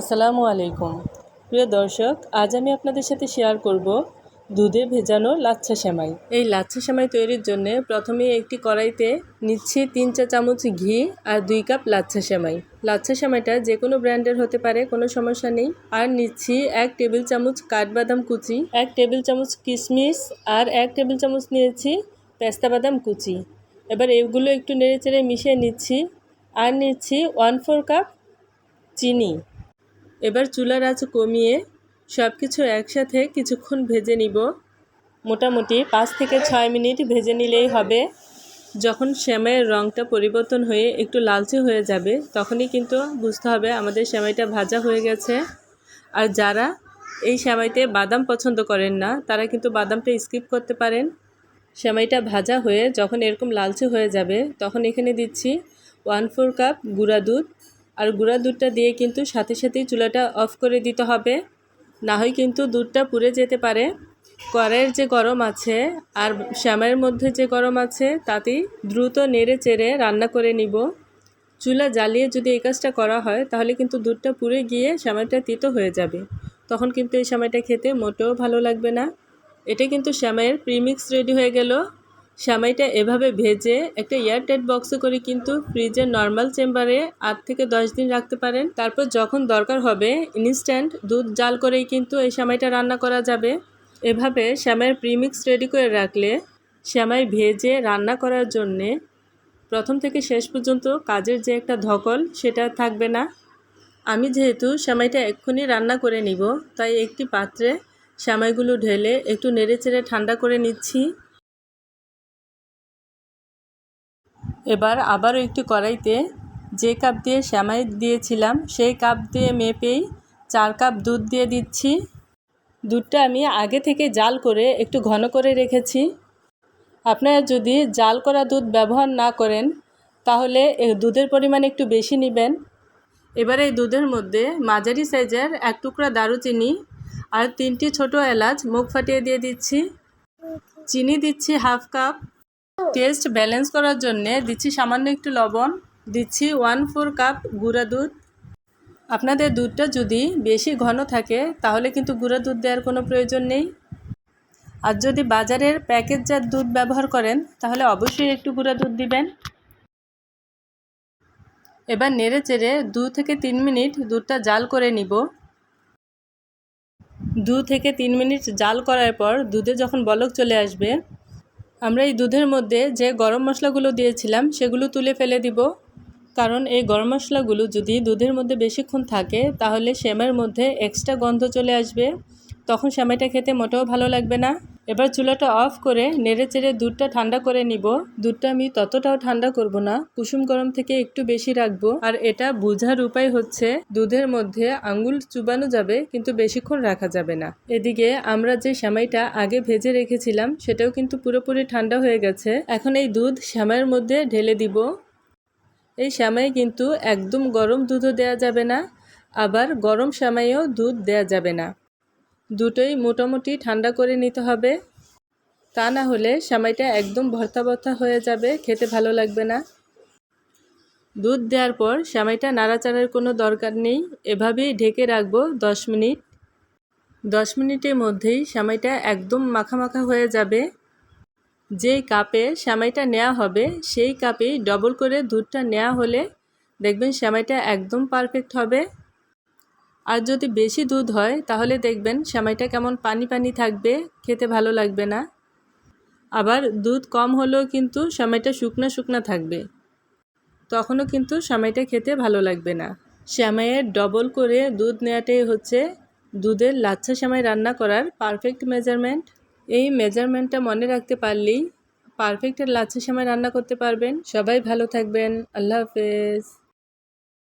আসসালামু আলাইকুম। প্রিয় দর্শক, আজ আমি আপনাদের সাথে শেয়ার করব দুধে ভেজানো লাচ্ছা সেমাই। এই লাচ্ছা সেমাই তৈরির জন্য প্রথমে একটি কড়াইতে নিচ্ছি তিন চা চামচ ঘি আর দুই কাপ লাচ্ছা সেমাই। লাচ্ছা সেমাইটা যে কোনো ব্র্যান্ডের হতে পারে, কোনো সমস্যা নেই। আর নিচ্ছি এক টেবিল চামচ কাঠবাদাম কুচি, এক টেবিল চামচ কিশমিশ আর এক টেবিল চামচ নিয়েছি পেস্তা বাদাম কুচি। এবার এগুলো একটু নেড়ে চেড়ে মিশিয়ে নিচ্ছি। আর নিচ্ছি ওয়ান ফোর কাপ চিনি। এবার চুলার আঁচ কমিয়ে সব কিছু একসাথে কিছুক্ষণ ভেজে নিব। মোটামুটি পাঁচ থেকে ছয় মিনিট ভেজে নিলেই হবে। যখন সেমাইয়ের রঙটা পরিবর্তন হয়ে একটু লালচে হয়ে যাবে, তখনই কিন্তু বুঝতে হবে আমাদের সেমাইটা ভাজা হয়ে গেছে। আর যারা এই সেমাইতে বাদাম পছন্দ করেন না, তারা কিন্তু বাদামটা স্কিপ করতে পারেন। সেমাইটা ভাজা হয়ে যখন এরকম লালচে হয়ে যাবে, তখন এখানে দিচ্ছি ওয়ান ফোর কাপ গুঁড়া দুধ। আর গুঁড়া দুধটা দিয়ে কিন্তু সাথে সাথেই চুলাটা অফ করে দিতে হবে। না হয় কিন্তু দুধটা পুড়ে যেতে পারে। কড়াইয়ের যে গরম আছে আর শ্যামের মধ্যে যে গরম আছে, তাতেই দ্রুত নেড়ে চেড়ে রান্না করে নিব। চুলা জ্বালিয়ে যদি এই কাজটা করা হয়, তাহলে কিন্তু দুধটা পুড়ে গিয়ে শ্যামাইটা তিতো হয়ে যাবে। তখন কিন্তু এই সময়টা খেতে মোটেও ভালো লাগবে না। এটা কিন্তু শ্যামাইয়ের প্রিমিক্স রেডি হয়ে গেল। সামাইটা এভাবে ভেজে একটা এয়ারটাইট বক্সে করে কিন্তু ফ্রিজের নর্মাল চেম্বারে আট থেকে দশ দিন রাখতে পারেন। তারপর যখন দরকার হবে ইনস্ট্যান্ট দুধ জাল করেই কিন্তু এই সামাইটা রান্না করা যাবে। এভাবে শ্যামাইয়ের প্রিমিক্স রেডি করে রাখলে শ্যামাই ভেজে রান্না করার জন্যে প্রথম থেকে শেষ পর্যন্ত কাজের যে একটা ধকল সেটা থাকবে না। আমি যেহেতু শ্যামাইটা এক্ষুনি রান্না করে নিব, তাই একটি পাত্রে শ্যামাইগুলো ঢেলে একটু নেড়ে চেড়ে ঠান্ডা করে নিচ্ছি। এবার আবারও একটু কড়াইতে যে কাপ দিয়ে শ্যামাই দিয়েছিলাম, সেই কাপ দিয়ে মেপেই চার কাপ দুধ দিয়ে দিচ্ছি। দুধটা আমি আগে থেকে জাল করে একটু ঘন করে রেখেছি। আপনারা যদি জাল করা দুধ ব্যবহার না করেন, তাহলে দুধের পরিমাণ একটু বেশি নেবেন। এবার এই দুধের মধ্যে মাঝারি সাইজের এক টুকরা দারুচিনি আর তিনটি ছোট এলাচ মুখ ফাটিয়ে দিয়ে দিচ্ছি। চিনি দিচ্ছি হাফ কাপ। টেস্ট ব্যালেন্স করার জন্যে দিচ্ছি সামান্য একটু লবণ। দিচ্ছি ওয়ান ফোর কাপ গুঁড়া দুধ। আপনাদের দুধটা যদি বেশি ঘন থাকে, তাহলে কিন্তু গুঁড়া দুধ দেওয়ার কোনো প্রয়োজন নেই। আর যদি বাজারের প্যাকেটজাত দুধ ব্যবহার করেন, তাহলে অবশ্যই একটু গুঁড়া দুধ দিবেন। এবার নেড়ে চেড়ে দু থেকে তিন মিনিট দুধটা জাল করে নিব। দু থেকে তিন মিনিট জাল করার পর দুধে যখন বলক চলে আসবে আমরা এই দুধের মধ্যে যে গরম মশলাগুলো দিয়েছিলাম, সেগুলো তুলে ফেলে দিব। কারণ এই গরম মশলাগুলো যদি দুধের মধ্যে বেশিক্ষণ থাকে, তাহলে শ্যামের মধ্যে এক্সট্রা গন্ধ চলে আসবে। তখন শ্যামাইটা খেতে মোটেও ভালো লাগবে না। এবার চুলাটা অফ করে নেড়ে চেড়ে দুধটা ঠান্ডা করে নিব। দুধটা আমি ততটাও ঠান্ডা করব না, কুসুম গরম থেকে একটু বেশি রাখব। আর এটা বোঝার উপায় হচ্ছে, দুধের মধ্যে আঙ্গুল চুবানো যাবে, কিন্তু বেশিক্ষণ রাখা যাবে না। এদিকে আমরা যে শ্যামাইটা আগে ভেজে রেখেছিলাম, সেটাও কিন্তু পুরোপুরি ঠান্ডা হয়ে গেছে। এখন এই দুধ শ্যামাইয়ের মধ্যে ঢেলে দিব। এই শ্যামাই কিন্তু একদম গরম দুধও দেয়া যাবে না, আবার গরম শ্যামাইও দুধ দেয়া যাবে না। দুটোই মোটামুটি ঠান্ডা করে নিতে হবে। তা না হলে সামাইটা একদম ভর্তা ভর্তা হয়ে যাবে, খেতে ভালো লাগবে না। দুধ দেওয়ার পর সামাইটা নাড়াচাড়ার কোনো দরকার নেই, এভাবেই ঢেকে রাখব দশ মিনিট। দশ মিনিটের মধ্যেই সামাইটা একদম মাখা মাখা হয়ে যাবে। যেই কাপে সামাইটা নেওয়া হবে, সেই কাপেই ডবল করে দুধটা নেওয়া হলে দেখবেন সামাইটা একদম পারফেক্ট হবে। আর যদি বেশি দুধ হয়, তাহলে দেখবেন সেমাইটা কেমন পানি পানি থাকবে, খেতে ভালো লাগবে না। আবার দুধ কম হলেও কিন্তু সেমাইটা শুকনো শুকনো থাকবে। তখনও কিন্তু সেমাইটা খেতে ভালো লাগবে না। সেমাইয়ের ডবল করে দুধ নেওয়াটাই হচ্ছে দুধের লাচ্ছা সেমাই রান্না করার পারফেক্ট মেজারমেন্ট এই মেজারমেন্টটা মনে রাখতে পারলেই পারফেক্ট লাচ্ছা সেমাই রান্না করতে পারবেন। সবাই ভালো থাকবেন। আল্লাহ হাফেজ।